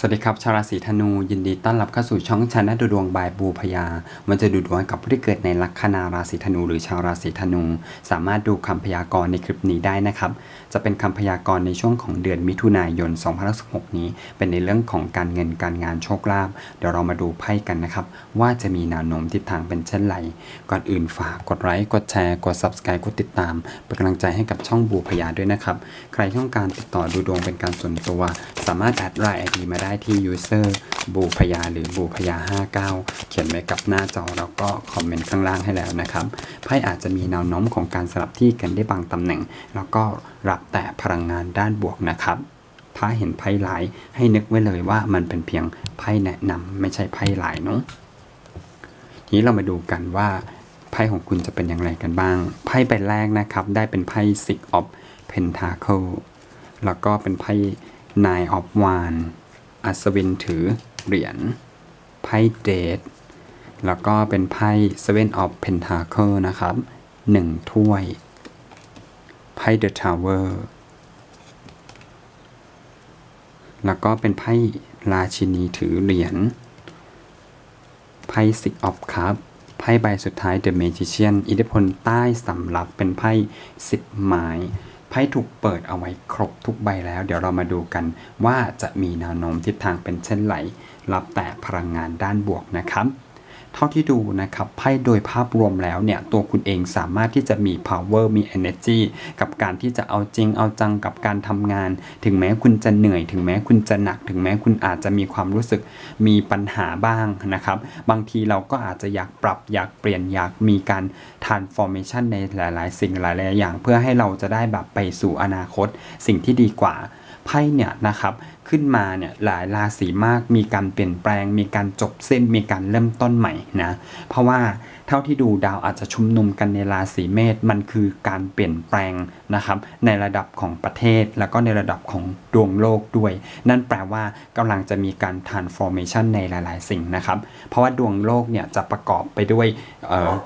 สวัสดีครับชาวราศีธนูยินดีต้อนรับเข้าสู่ช่องชาแนลดูดวงบายบูพยา มันจะดูดวงกับผู้ที่เกิดในลัคนาราศีธนูหรือชาวราศีธนู สามารถดูคำพยากรณ์ในคลิปนี้ได้นะครับ จะเป็นคำพยากรณ์ในช่วงของเดือนมิถุนายน 2016 นี้ เป็นในเรื่องของการเงินการงานโชคลาภเดี๋ยวเรามาดูไพ่กันนะครับ ว่าจะมีแนวโน้มทิศทางเป็นเช่นไรก่อนอื่นฝากกดไลค์กดแชร์กด subscribe กดติดตามเป็นกำลังใจให้กับช่องบูพยาด้วยนะครับใครต้องการติดต่อดูดวงเป็นการส่วนตัว สามารถแอดไลน์ไอดีมาได้ที่ user บูพยาหรือบูพยา 59 เขียนไว้กับหน้าจอแล้วก็คอมเมนต์ข้างล่างให้แล้วนะครับไพ่อาจจะมีแนวโน้มของการสลับที่กันได้บางตำแหน่ง แล้วก็รับแต่พลังงานด้านบวกนะครับถ้าเห็นไพ่หลายให้นึกไว้เลยว่ามันเป็นเพียงไพ่แนะนำไม่ใช่ไพ่หลายเนาะทีนี้เรามาดูกันว่าไพ่ของคุณจะเป็นอย่างไรกันบ้าง ไพ่ใบแรกนะครับ ได้เป็นไพ่ Six of Pentacle แล้วก็เป็นไพ่ Nine of Wands อัศวินถือเหรียญไพ่เดทแล้วก็เป็นไพ่ Seven of Pentacle นะครับหนึ่งถ้วยไพ่ The Tower แล้วก็เป็นไพ่ราชินีถือเหรียญไพ่ Six of Cup ไพ่ใบสุดท้าย The Magician อิทธิพลใต้สำรับเป็นไพ่สิบไม้ ไพ่ถูกเปิดเอาไว้ครบทุกใบแล้ว เดี๋ยวเรามาดูกันว่าจะมีแนวโน้มทิศทางเป็นเช่นไรรับแต่พลังงานด้านบวกนะครับ เท่าที่ดูนะครับไพ่โดยภาพรวมแล้วเนี่ยตัวคุณเองสามารถที่จะมี power มี energy กับการที่จะเอาจริงเอาจังกับการทำงาน ถึงแม้คุณจะเหนื่อย ถึงแม้คุณจะหนัก ถึงแม้คุณอาจจะมีความรู้สึกมีปัญหาบ้างนะครับ บางทีเราก็อาจจะอยากปรับอยากเปลี่ยนอยากมีการ transformation ในหลาย ๆ สิ่งหลาย ๆ อย่าง เพื่อให้เราจะได้แบบไปสู่อนาคต สิ่งที่ดีกว่าไพ่เนี่ยนะครับ ขึ้นมาเนี่ยหลายราศีมากมีการเปลี่ยนแปลง มีการจบเส้นมีการเริ่มต้นใหม่นะเพราะว่าเท่าที่ดูดาวอาจจะชุมนุมกันในราศีเมษมันคือการเปลี่ยนแปลงนะครับในระดับของประเทศ แล้วก็ในระดับของดวงโลกด้วย นั่นแปลว่ากำลังจะมีการ transformation ในหลาย ๆ สิ่งนะครับเพราะว่าดวงโลกเนี่ยจะประกอบไปด้วย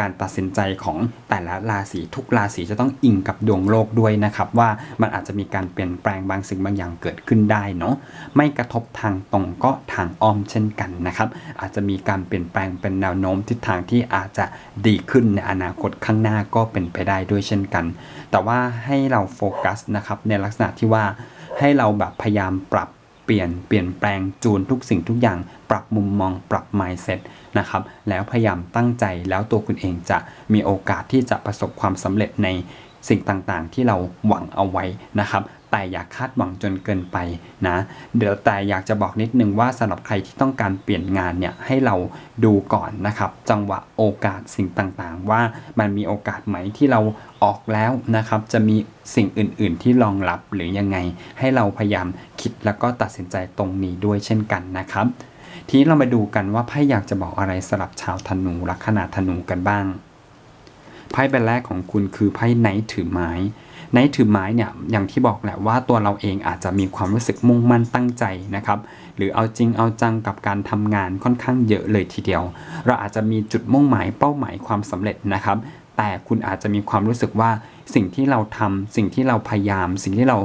การตัดสินใจของแต่ละราศีทุกราศีจะต้องอิงกับดวงโลกด้วยนะครับว่ามันอาจจะมีการเปลี่ยนแปลงบางสิ่งบางอย่างเกิดขึ้นได้เนาะไม่กระทบทางตรงก็ทางอ้อมเช่นกันนะครับ อาจจะมีการเปลี่ยนแปลงเป็นแนวโน้มทิศทางที่อาจจะดีขึ้นในอนาคตข้างหน้าก็เป็นไปได้ด้วยเช่นกัน แต่ว่าให้เราโฟกัสนะครับในลักษณะที่ว่าให้เราแบบพยายามปรับเปลี่ยนเปลี่ยนแปลงจูนทุกสิ่งทุกอย่าง ปรับมุมมองปรับ mindset นะครับแล้วพยายามตั้งใจแล้วตัวคุณเองจะมีโอกาสที่จะประสบความสำเร็จในสิ่งต่างๆ ที่เราหวังเอาไว้นะครับ แต่อย่าคาดหวังจนเกินไปนะ เดี๋ยวแต่อยากจะบอกนิดนึงว่าสำหรับใครที่ต้องการเปลี่ยนงานเนี่ยให้เราดูก่อนนะครับ จังหวะโอกาสสิ่งต่างๆ ว่ามันมีโอกาสไหมที่เราออกแล้วนะครับ จะมีสิ่งอื่นๆ ที่รองรับหรือยังไง ให้เราพยายามคิดแล้วก็ตัดสินใจตรงนี้ด้วยเช่นกันนะครับทีนี้เรามาดูกันว่าไพ่อยากจะบอกอะไรสำหรับชาวธนูลัคนาธนูกันบ้างไพ่ใบแรกของคุณคือไพ่ไนท์ถือไม้ ไนถือไม้เนี่ยอย่างที่บอกแหละว่าตัวเราเองอาจจะมีความรู้สึกมุ่งมั่นตั้งใจนะครับหรือเอาจริงเอาจังกับการทำงานค่อนข้างเยอะเลยทีเดียว เราอาจจะมีจุดมุ่งหมายเป้าหมายความสำเร็จนะครับแต่คุณอาจจะมีความรู้สึกว่าสิ่งที่เราทำสิ่งที่เราพยายาม สิ่งที่เรา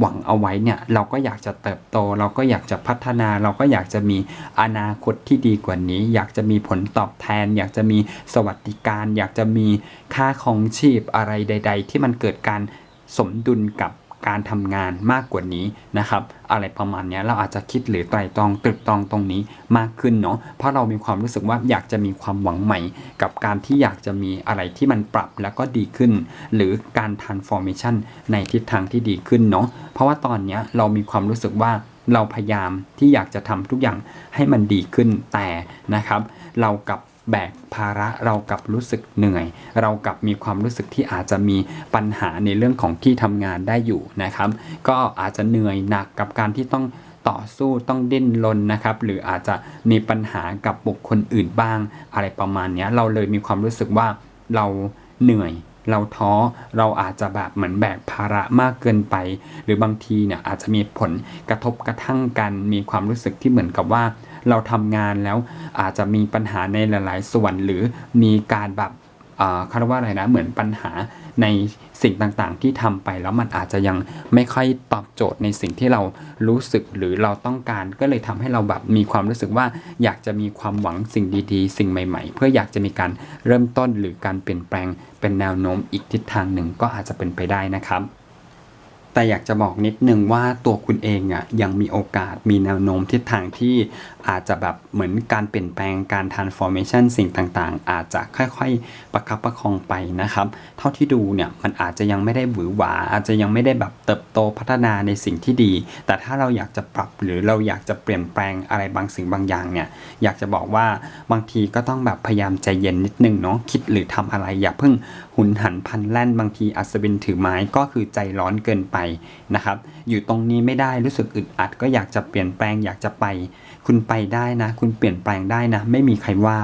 หวังเอาไว้เนี่ยเราก็อยากจะเติบโต เราก็อยากจะพัฒนาเราก็อยากจะมีอนาคตที่ดีกว่านี้ อยากจะมีผลตอบแทน อยากจะมีสวัสดิการ อยากจะมีค่าของชีพอะไรใด ๆ ที่มันเกิดการ สมดุลกับการทำงานมากกว่านี้นะครับ อะไรประมาณนี้เราอาจจะคิดหรือไตรตรองตรึกตรองตรงนี้มากขึ้นเนาะเพราะเรามีความรู้สึกว่าอยากจะมีความหวังใหม่ กับการที่อยากจะมีอะไรที่มันปรับแล้วก็ดีขึ้น หรือการ transformation ในทิศทางที่ดีขึ้นเนาะเพราะว่าตอนนี้เรามีความรู้สึกว่าเราพยายามที่อยากจะทำทุกอย่างให้มันดีขึ้นแต่นะครับ เรากับ แบกภาระเรากับรู้สึกเหนื่อย เรากับมีความรู้สึกที่อาจจะมีปัญหาในเรื่องของที่ทำงานได้อยู่นะครับ ก็อาจจะเหนื่อยหนักกับการที่ต้องต่อสู้ต้องดิ้นรนนะครับ หรืออาจจะมีปัญหากับบุคคลอื่นบ้าง อะไรประมาณนี้เราเลยมีความรู้สึกว่าเราเหนื่อยเราท้อเราอาจจะแบบเหมือนแบกภาระมากเกินไป หรือบางทีเนี่ยอาจจะมีผลกระทบกระทั่งกัน มีความรู้สึกที่เหมือนกับว่า เราทำงานแล้วอาจจะมีปัญหาในหลาย ๆ ส่วนหรือมีการแบบเขาเรียกว่าอะไรนะ เหมือนปัญหาในสิ่งต่างๆ ที่ทำไปแล้วมันอาจจะยังไม่ค่อยตอบโจทย์ในสิ่งที่เรารู้สึกหรือเราต้องการ ก็เลยทำให้เราแบบมีความรู้สึกว่าอยากจะมีความหวังสิ่งดีๆ สิ่งใหม่ ๆ เพื่ออยากจะมีการเริ่มต้นหรือการเปลี่ยนแปลงเป็นแนวโน้มอีกทิศทางหนึ่งก็อาจจะเป็นไปได้นะครับ แต่อยากจะบอกนิดนึงว่าตัวคุณเองอะยังมีโอกาสมีแนวโน้มทิศทางที่อาจจะแบบเหมือนการเปลี่ยนแปลงการ transformation สิ่งต่างๆ อาจจะค่อยๆ ประคับประคองไปนะครับ เท่าที่ดูเนี่ยมันอาจจะยังไม่ได้หวือหวา อาจจะยังไม่ได้แบบเติบโตพัฒนาในสิ่งที่ดี แต่ถ้าเราอยากจะปรับหรือเราอยากจะเปลี่ยนแปลงอะไรบางสิ่งบางอย่างเนี่ยอยากจะบอกว่าบางทีก็ต้องแบบพยายามใจเย็นนิดนึงเนาะคิดหรือทำอะไรอย่าเพิ่ง หุนหันพันแล่นบางทีอัศวินถือไม้ก็คือใจร้อนเกินไปนะครับ อยู่ตรงนี้ไม่ได้รู้สึกอึดอัด ก็อยากจะเปลี่ยนแปลงอยากจะไป คุณไปได้นะ คุณเปลี่ยนแปลงได้นะ ไม่มีใครว่า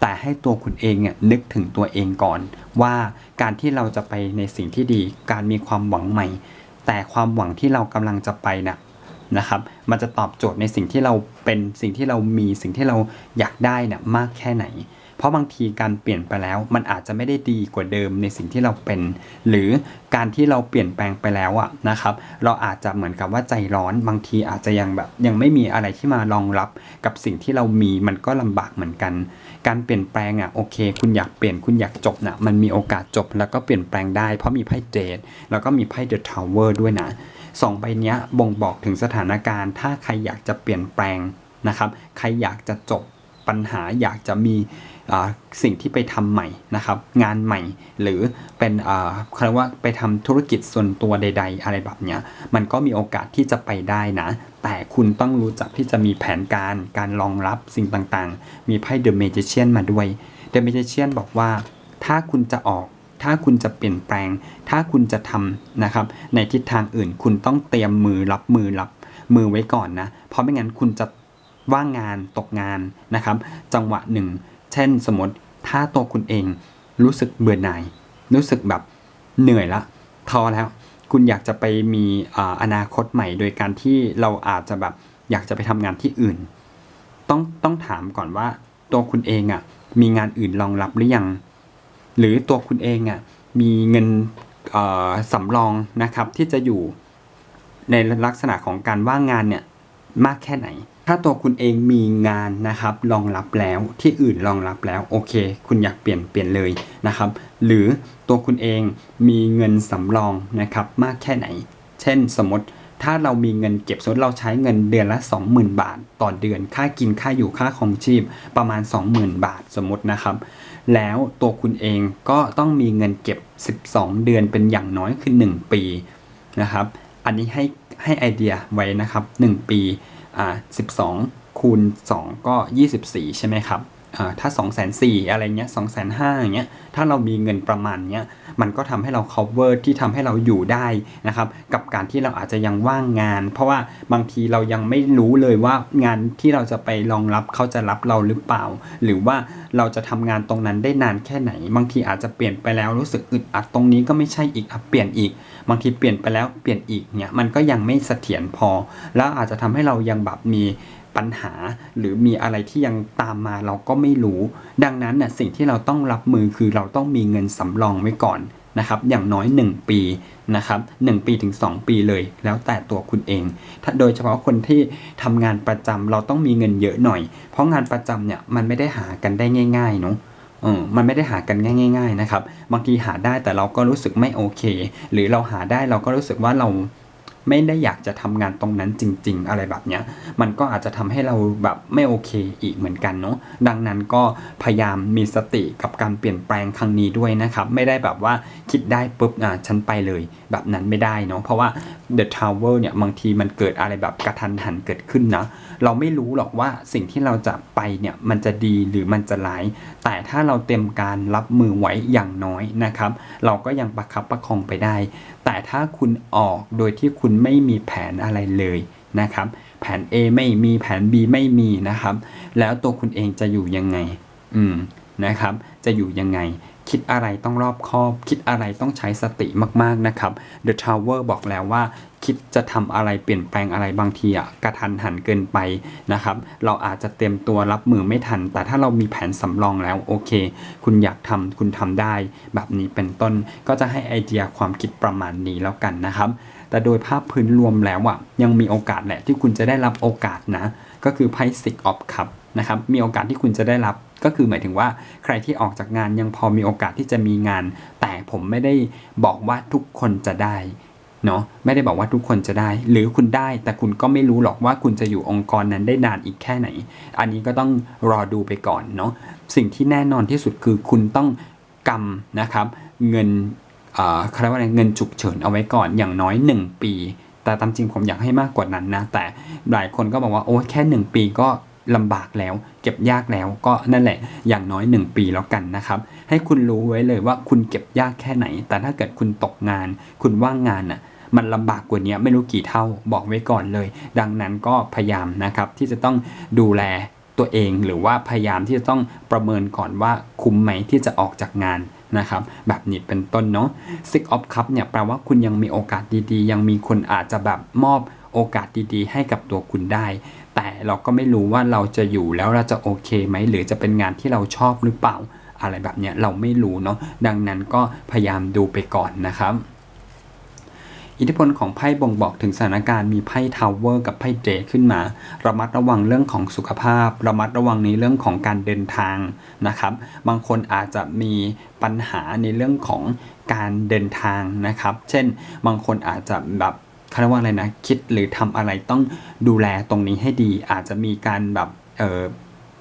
แต่ให้ตัวคุณเองเนี่ยนึกถึงตัวเองก่อน ว่าการที่เราจะไปในสิ่งที่ดี การมีความหวังใหม่ แต่ความหวังที่เรากำลังจะไปน่ะนะครับ มันจะตอบโจทย์ในสิ่งที่เราเป็นสิ่งที่เรามีสิ่งที่เราอยากได้น่ะมากแค่ไหน เพราะบางทีการเปลี่ยนไปแล้ว มันอาจจะไม่ได้ดีกว่าเดิมในสิ่งที่เราเป็น หรือการที่เราเปลี่ยนแปลงไปแล้วอะนะครับ เราอาจจะเหมือนกับว่าใจร้อนบางทีอาจจะยังแบบยังไม่มีอะไรที่มารองรับกับสิ่งที่เรามีมันก็ลำบากเหมือนกัน การเปลี่ยนแปลงอะโอเค คุณอยากเปลี่ยนคุณอยากจบนะมันมีโอกาสจบแล้วก็เปลี่ยนแปลงได้ เพราะมีไพ่เดทแล้วก็มีไพ่เดอะทาวเวอร์ด้วยนะสองใบนี้บ่งบอกถึงสถานการณ์ ถ้าใครอยากจะเปลี่ยนแปลงนะครับ ใครอยากจะจบ ปัญหาอยากจะมีสิ่งที่ไปทำใหม่นะครับ งานใหม่หรือเป็นเขาเรียกว่าไปทำธุรกิจส่วนตัวใด ๆ อะไรแบบเนี้ยมันก็มีโอกาสที่จะไปได้นะ แต่คุณต้องรู้จักที่จะมีแผนการการรองรับสิ่งต่างๆ มีไพ่ The Magician มาด้วย The Magician บอกว่า ถ้าคุณจะออก ถ้าคุณจะเปลี่ยนแปลง ถ้าคุณจะทำนะครับ ในทิศทางอื่นคุณต้องเตรียมมือรับมือรับมือไว้ก่อนนะ เพราะไม่งั้นคุณจะ ว่างงานตกงานนะครับ จังหวะหนึ่ง เช่นสมมติถ้าตัวคุณเองรู้สึกเบื่อหน่าย รู้สึกแบบเหนื่อยละท้อแล้ว คุณอยากจะไปมีอนาคตใหม่ โดยการที่เราอาจจะแบบอยากจะไปทำงานที่อื่น ต้องต้องถามก่อนว่าตัวคุณเองอะ่ะมีงานอื่นรองรับหรือยัง หรือตัวคุณเองอะ่ะมีเงินสำรองนะครับที่จะอยู่ในลักษณะของการว่างงานเนี่ยมากแค่ไหน ถ้าตัวคุณเองมีงานนะครับรองรับแล้วที่อื่นรองรับแล้วโอเค คุณอยากเปลี่ยนเปลี่ยนเลยนะครับ หรือตัวคุณเองมีเงินสำรองนะครับมากแค่ไหน เช่นสมมติถ้าเรามีเงินเก็บสมมติเราใช้เงินเดือนละ 20,000 บาท ต่อเดือนค่ากินค่าอยู่ค่าของชีพประมาณ 20,000 บาทสมมตินะครับ แล้วตัวคุณเองก็ต้องมีเงินเก็บ 12 เดือนเป็นอย่างน้อยคือ 1 ปีนะครับ อันนี้ให้ให้ไอเดียไว้นะครับ 1 ปี อ่า12คูณ2ก็ 24 ใช่ไหมครับ ถ้า2 4 0 0 0อะไรเงี้ย2 5 0 0 0อย่างเงี้ยถ้าเรามีเงินประมาณเนี้ยมันก็ทำให้เรา cover ที่ทำให้เราอยู่ได้นะครับกับการที่เราอาจจะยังว่างงาน เพราะว่าบางทีเรายังไม่รู้เลยว่างานที่เราจะไปรองรับเขาจะรับเราหรือเปล่า หรือว่าเราจะทำงานตรงนั้นได้นานแค่ไหน บางทีอาจจะเปลี่ยนไปแล้วรู้สึกอึดอัดตรงนี้ก็ไม่ใช่อีกอเปลี่ยนอีก บางทีเปลี่ยนไปแล้วเปลี่ยนอีกเนี่ยมันก็ยังไม่เสถียรพอ แล้วอาจจะทำให้เรายังแบบมี ปัญหา หรือมีอะไรที่ยังตามมาเราก็ไม่รู้ ดังนั้นน่ะสิ่งที่เราต้องรับมือคือเราต้องมีเงินสำรองไว้ก่อนนะครับอย่างน้อย 1 ปีนะครับ1ปีถึง 2 ปีเลย แล้วแต่ตัวคุณเอง ถ้าโดยเฉพาะคนที่ทำงานประจำเราต้องมีเงินเยอะหน่อย เพราะงานประจำเนี่ยมันไม่ได้หากันได้ง่ายๆเนาะเออมันไม่ได้หากันง่าย ๆ นะครับ บางทีหาได้แต่เราก็รู้สึกไม่โอเค หรือเราหาได้เราก็รู้สึกว่าเรา ไม่ได้อยากจะทำงานตรงนั้นจริง ๆ อะไรแบบเนี้ยมันก็อาจจะทำให้เราแบบไม่โอเคอีกเหมือนกันเนาะดังนั้นก็พยายามมีสติกับการเปลี่ยนแปลงครั้งนี้ด้วยนะครับ ไม่ได้แบบว่าคิดได้ปุ๊บอะฉันไปเลยแบบนั้นไม่ได้เนาะเพราะว่า The Tower เนี่ยบางทีมันเกิดอะไรแบบกระทันหันเกิดขึ้นนะเราไม่รู้หรอกว่าสิ่งที่เราจะไปเนี่ยมันจะดีหรือมันจะร้าย แต่ถ้าเราเต็มการรับมือไว้อย่างน้อยนะครับ เราก็ยังประคับประคองไปได้แต่ถ้าคุณออกโดยที่คุณไม่มีแผนอะไรเลยนะครับ แผน A ไม่มีแผน B ไม่มีนะครับ แล้วตัวคุณเองจะอยู่ยังไง อืมนะครับ จะอยู่ยังไง คิดอะไรต้องรอบคอบ คิดอะไรต้องใช้สติมากๆนะครับ The Tower บอกแล้วว่า คิดจะทำอะไรเปลี่ยนแปลงอะไรบางทีอะกระทันหันเกินไปนะครับ เราอาจจะเตรียมตัวรับมือไม่ทัน แต่ถ้าเรามีแผนสำรองแล้วโอเค คุณอยากทำคุณทำได้ แบบนี้เป็นต้นก็จะให้ไอเดียความคิดประมาณนี้แล้วกันนะครับแต่โดยภาพพื้นรวมแล้วอะยังมีโอกาสแหละที่คุณจะได้รับโอกาสนะ ก็คือไพ่ซิกออฟคัพ นะครับมีโอกาสที่คุณจะได้รับก็คือหมายถึงว่าใครที่ออกจากงานยังพอมีโอกาสที่จะมีงาน แต่ผมไม่ได้บอกว่าทุกคนจะได้เนาะไม่ได้บอกว่าทุกคนจะได้ หรือคุณได้แต่คุณก็ไม่รู้หรอกว่าคุณจะอยู่องค์กรนั้นได้นานอีกแค่ไหน อันนี้ก็ต้องรอดูไปก่อนเนาะสิ่งที่แน่นอนที่สุดคือคุณต้องกำนะครับ เงินเอ่อเขาเรียกว่าอะไรเงินฉุกเฉินเอาไว้ก่อนอย่างน้อย 1 ปี แต่ตามจริงผมอยากให้มากกว่านั้นนะ แต่หลายคนก็บอกว่าโอ้แค่ 1 ปีก็ ลำบากแล้ว เก็บยากแล้วก็นั่นแหละอย่างน้อย 1 ปีแล้วกันนะครับ ให้คุณรู้ไว้เลยว่าคุณเก็บยากแค่ไหน แต่ถ้าเกิดคุณตกงาน คุณว่างงานน่ะมันลำบากกว่านี้ไม่รู้กี่เท่าบอกไว้ก่อนเลย ดังนั้นก็พยายามนะครับที่จะต้องดูแลตัวเองหรือว่าพยายามที่จะต้องประเมินก่อนว่าคุ้มไหมที่จะออกจากงานนะครับแบบนี้เป็นต้นเนาะ Six of Cup เนี่ยแปลว่าคุณยังมีโอกาสดีๆ ยังมีคนอาจจะแบบมอบ โอกาสดีๆ ให้กับตัวคุณได้ แต่เราก็ไม่รู้ว่าเราจะอยู่แล้วเราจะโอเคไหม หรือจะเป็นงานที่เราชอบหรือเปล่า อะไรแบบเนี้ยเราไม่รู้เนาะดังนั้นก็พยายามดูไปก่อนนะครับอิทธิพลของไพ่บ่งบอกถึงสถานการณ์มีไพ่ทาวเวอร์กับไพ่เดทขึ้นมา ระมัดระวังเรื่องของสุขภาพ ระมัดระวังในเรื่องของการเดินทางนะครับ บางคนอาจจะมีปัญหาในเรื่องของการเดินทางนะครับ เช่น บางคนอาจจะแบบ เขาเรียกว่าอะไรนะ คิดหรือทำอะไรต้องดูแลตรงนี้ให้ดี อาจจะมีการแบบเออ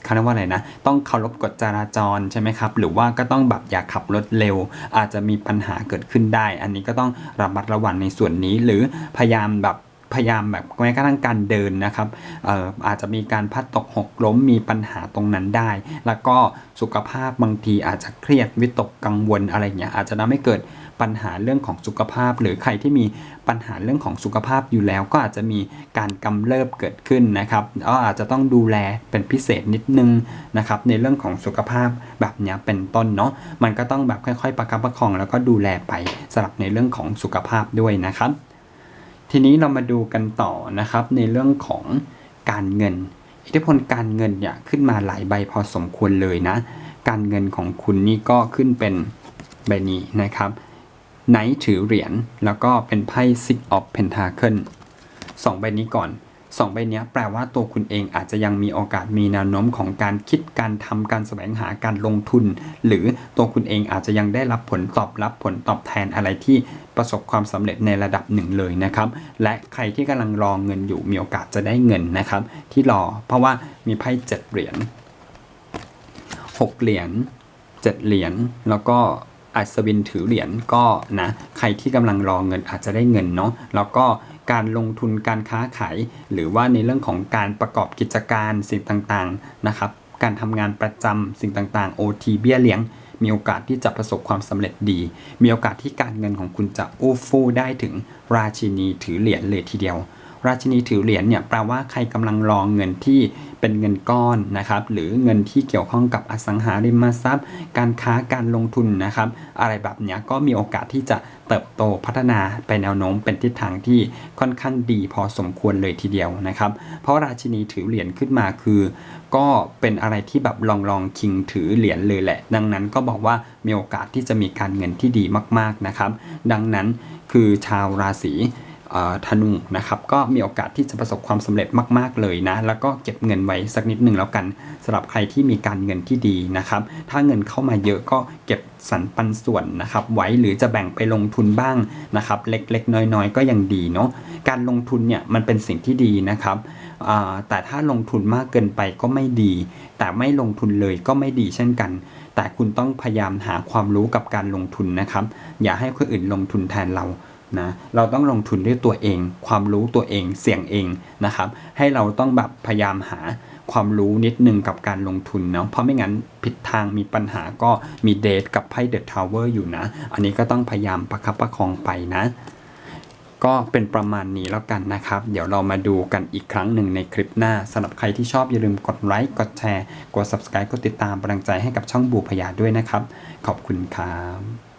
เขาเรียกว่าอะไรนะ ต้องเคารพกฎจราจรใช่ไหมครับ หรือว่าก็ต้องแบบอย่าขับรถเร็ว อาจจะมีปัญหาเกิดขึ้นได้ อันนี้ก็ต้องระมัดระวังในส่วนนี้หรือพยายามแบบ พยายามแบบแม้กระทั่งการเดินนะครับเอ่อาจจะมีการพัดตกหกล้มมีปัญหาตรงนั้นได้ แล้วก็สุขภาพบางทีอาจจะเครียดวิตกกังวลอะไรเงี้ยอาจจะทำให้เกิดปัญหาเรื่องของสุขภาพ หรือใครที่มีปัญหาเรื่องของสุขภาพอยู่แล้ว ก็อาจจะมีการกำเริบเกิดขึ้นนะครับก็อาจจะต้องดูแลเป็นพิเศษนิดนึงนะครับในเรื่องของสุขภาพแบบเนี้ยเป็นต้นเนาะมันก็ต้องแบบค่อยๆ ประคับประคองแล้วก็ดูแลไปสำหรับในเรื่องของสุขภาพด้วยนะครับ ทีนี้เรามาดูกันต่อนะครับในเรื่องของการเงิน อิทธิพลการเงินเนี่ยขึ้นมาหลายใบพอสมควรเลยนะ การเงินของคุณนี่ก็ขึ้นเป็นใบนี้นะครับไนท์ถือเหรียญแล้วก็เป็นไพ่ Six of Pentacle สองใบนี้ก่อน สองใบเนี้ยแปลว่าตัวคุณเองอาจจะยังมีโอกาสมีแนวโน้มของการคิดการทำการแสวงหาการลงทุน หรือตัวคุณเองอาจจะยังได้รับผลตอบรับผลตอบแทนอะไรที่ประสบความสำเร็จในระดับหนึ่งเลยนะครับ และใครที่กำลังรอเงินอยู่มีโอกาสจะได้เงินนะครับ ที่รอเพราะว่ามีไพ่เจ็ดเหรียญหกเหรียญเจ็ดเหรียญแล้วก็ อัศวินถือเหรียญก็นะใครที่กำลังรอเงินอาจจะได้เงินเนาะแล้วก็การลงทุนการค้าขายหรือว่าในเรื่องของการประกอบกิจการสิ่งต่างๆนะครับการทำงานประจำสิ่งต่างๆ OT เบี้ยเลี้ยง มีโอกาสที่จะประสบความสำเร็จดี มีโอกาสที่การเงินของคุณจะอู้ฟู่ได้ถึงราชินีถือเหรียญเลยทีเดียว ราชินีถือเหรียญเนี่ยแปลว่าใครกำลังรองเงินที่เป็นเงินก้อนนะครับหรือเงินที่เกี่ยวข้องกับอสังหาริมทรัพย์ การค้าการลงทุนนะครับ อะไรแบบนี้ก็มีโอกาสที่จะเติบโตพัฒนาไปแนวโน้มเป็นทิศทางที่ค่อนข้างดีพอสมควรเลยทีเดียวนะครับ เพราะราชินีถือเหรียญขึ้นมาคือ ก็เป็นอะไรที่แบบลองลองคิงถือเหรียญเลยแหละ ดังนั้นก็บอกว่ามีโอกาสที่จะมีการเงินที่ดีมากๆนะครับ ดังนั้นคือชาวราศี ธนูนะครับก็มีโอกาสที่จะประสบความสำเร็จมาก ๆเลยนะ แล้วก็เก็บเงินไว้สักนิดหนึ่งแล้วกันสำหรับใครที่มีการเงินที่ดีนะครับ ถ้าเงินเข้ามาเยอะก็เก็บสรรปันส่วนนะครับไว้หรือจะแบ่งไปลงทุนบ้างนะครับ เล็กๆ น้อยๆ ก็ยังดีเนาะการลงทุนเนี่ยมันเป็นสิ่งที่ดีนะครับแต่ถ้าลงทุนมากเกินไปก็ไม่ดี แต่ไม่ลงทุนเลยก็ไม่ดีเช่นกัน แต่คุณต้องพยายามหาความรู้กับการลงทุนนะครับ อย่าให้คนอื่นลงทุนแทนเรา นะเราต้องลงทุนด้วยตัวเอง ความรู้ตัวเองเสี่ยงเองนะครับ ให้เราต้องแบบพยายามหาความรู้นิดนึงกับการลงทุนเนาะเพราะไม่งั้นผิดทางมีปัญหาก็มีเดทกับไพ่เดอะทาวเวอร์อยู่นะ อันนี้ก็ต้องพยายามประคับประคองไปนะ ก็เป็นประมาณนี้แล้วกันนะครับ เดี๋ยวเรามาดูกันอีกครั้งหนึ่งในคลิปหน้าสำหรับใครที่ชอบอย่าลืมกดไลค์กดแชร์ กด subscribe กดติดตามกำลังใจให้กับช่องบูพยาด้วยนะครับ ขอบคุณครับ